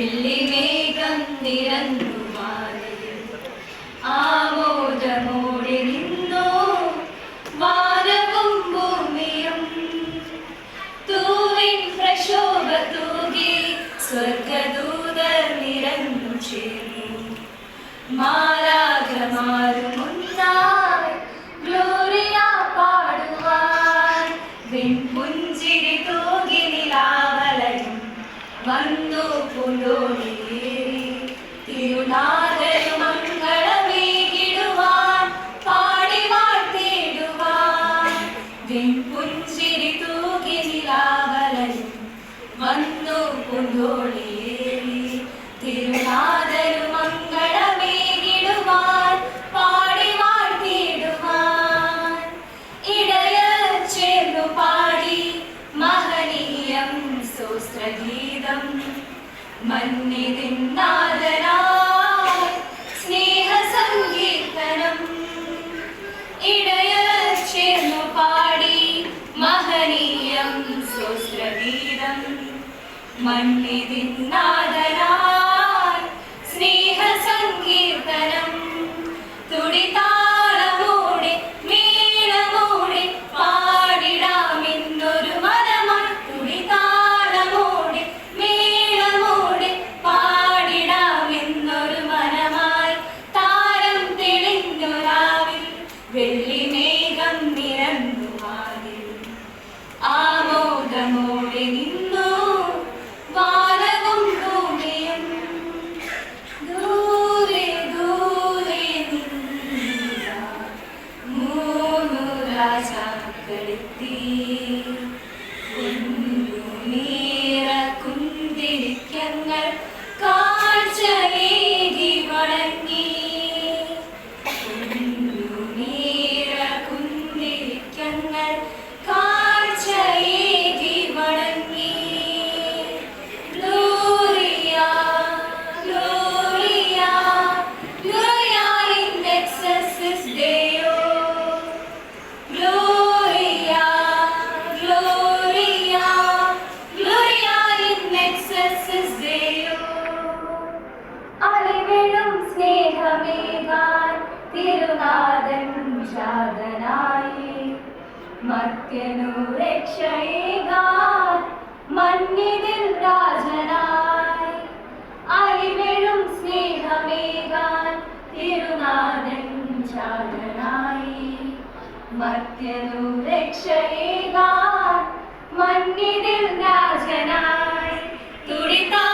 വെള്ളിമേഘം നിരന്നു ആമോദമോടെ നിന്നു വാനവും ഭൂമിയും. തൂവിൻ പ്രശോഭ തൂകി സ്വർഗദൂതർ നിരന്നു ചേർന്നു. മാലാഖമാരും വന്നു പുലോടിയേറി തിരുനാഥരു മംഗളമേകിടുവാൻ പാടി വാഴ്ത്തിടുവാൻ വെൺപുഞ്ചിരി തൂകി നിലാവലയും വന്നു പുലോടിയേറി തിരുനാഥരു മംഗളമേകിടുവാൻ പാടി പാടി മഹനീയം സുസ്രഗീതം മന്നിതിന്നാദനായി സ്നേഹസങ്കീർത്തനം ഇടയർ ചേർന്നു പാടി മഹനീയം സുസ്രഗീതം മന്നിതിന്നാദനായി ver മർത്യനു രക്ഷയേകാൻ മന്നിതിൽ രാജനായി. അലിവിടും സ്നേഹമേകാൻ തിരുനാഥൻ ശാതനായി മർത്യനു രക്ഷയേകാൻ മന്നിതിൽ രാജനായി. துடித்தா